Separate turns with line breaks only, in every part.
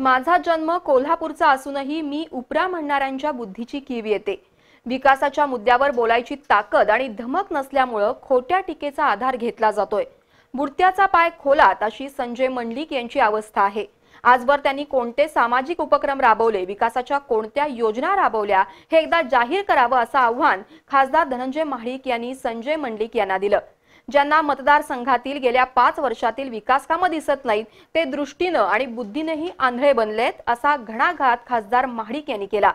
माझा जन्म कोल्हापूरचा असूनही मी उपरा म्हणणाऱ्यांच्या बुद्धीची कीव येते. विकासाच्या मुद्द्यावर बोलायची ताकद आणि धमक नसल्यामुळं खोट्या टीकेचा आधार घेतला जातोय. बुडत्याचा पाय खोलात अशी संजय मंडलिक यांची अवस्था आहे. आजवर त्यांनी कोणते सामाजिक उपक्रम राबवले विकासाच्या कोणत्या योजना राबवल्या हे एकदा जाहीर करावं असं आव्हान खासदार धनंजय महाडिक यांनी संजय मंडलिक यांना दिलं. ज्यांना मतदारसंघातील गेल्या पाच वर्षातील विकासकामं दिसत नाहीत ते दृष्टीनं आणि बुद्धीनेही आंधळे बनलेत असा घणाघात खासदार महाडिक यांनी केला.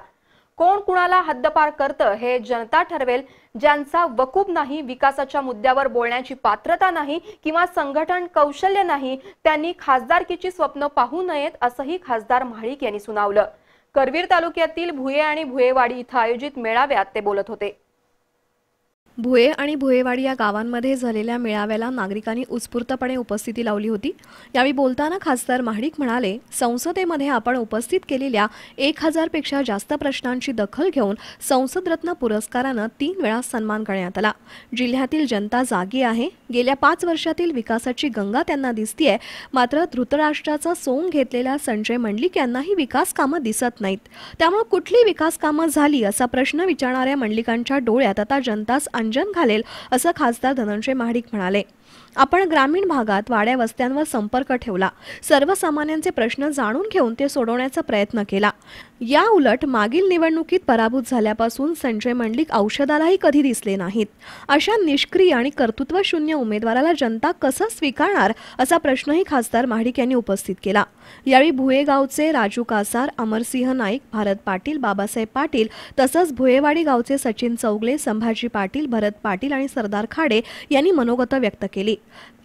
कोण कुणाला हद्दपार करतं हे जनता ठरवेल ज्यांचा वकूब नाही विकासाच्या मुद्द्यावर बोलण्याची पात्रता नाही किंवा संघटन कौशल्य नाही त्यांनी खासदारकीची स्वप्न पाहू नयेत असंही खासदार महाडिक यांनी सुनावलं. करवीर तालुक्यातील भुये आणि भुयेवाडी इथं आयोजित मेळाव्यात ते बोलत होते.
भुये आणि भुयेवाडी या गावांमध्ये झालेल्या मेळाव्याला नागरिकांनी उत्स्फूर्तपणे उपस्थिती लावली होती. यावेळी बोलताना खासदार महाडिक म्हणाले संसदेमध्ये आपण उपस्थित केलेल्या एक हजारपेक्षा जास्त प्रश्नांची दखल घेऊन संसदरत्न पुरस्कारानं तीन वेळा सन्मान करण्यात आला. जिल्ह्यातील जनता जागी आहे. गेल्या पाच वर्षातील विकासाची गंगा त्यांना दिसतीये. मात्र धृतराष्ट्राचा सोंग घेतलेल्या संजय मंडलिक यांनाही विकास कामं दिसत नाहीत. त्यामुळे कुठली विकास कामं झाली असा प्रश्न विचारणाऱ्या मंडलिकांच्या डोळ्यात आता जनताच अंजन घालेल असं खासदार धनंजय महाडिक म्हणाले. आपण ग्रामीण भागात वाड्या वस्त्यांवर संपर्क ठेवला. सर्वसामान्यांचे प्रश्न जाणून घेऊन ते सोडवण्याचा प्रयत्न केला. या उलट मागील निवडणुकीत पराभूत झाल्यापासून संजय मंडलिक औषधालाही कधी दिसले नाहीत. अशा निष्क्रिय आणि कर्तृत्वशून्य उमेदवाराला जनता कसं स्वीकारणार असा प्रश्नही खासदार महाडिक यांनी उपस्थित केला. यावेळी भुयेगावचे राजू कासार अमरसिंह नाईक भारत पाटील बाबासाहेब पाटील तसंच भुयेवाडी गावचे सचिन चौगले संभाजी पाटील भरत पाटील आणि सरदार खाडे यांनी मनोगत व्यक्त केली.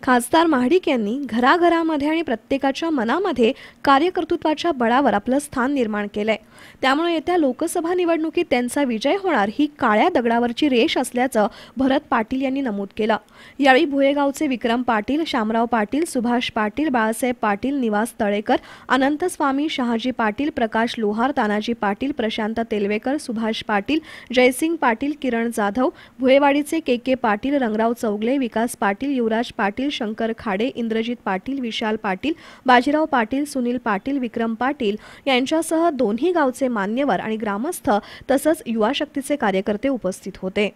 खासदार महाडिक यांनी घराघरामध्ये आणि प्रत्येकाच्या मनामध्ये कार्यकर्तृत्वाच्या बळावर आपलं स्थान निर्माण केलंय. त्यामुळे येत्या लोकसभा निवडणुकीत त्यांचा विजय होणार ही काळ्या दगडावरची रेष असल्याचं भरत पाटील यांनी नमूद केलं. यावेळी भुयेगावचे विक्रम पाटील शामराव पाटील सुभाष पाटील बाळासाहेब पाटील निवास तळेकर अनंत स्वामी शहाजी पाटील प्रकाश लोहार तानाजी पाटील प्रशांत तेलवेकर सुभाष पाटील जयसिंग पाटील किरण जाधव भुयेवाडीचे के के पाटील रंगराव चौगले विकास पाटील युवराज पाटील शंकर खाडे इंद्रजित पाटील विशाल पाटील बाजीराव पाटील सुनील पाटील विक्रम पाटील यांच्यासह दोन्ही गाव गावचे मान्यवर आणि ग्रामस्थ तसंच युवा शक्तीचे कार्यकर्ते उपस्थित होते.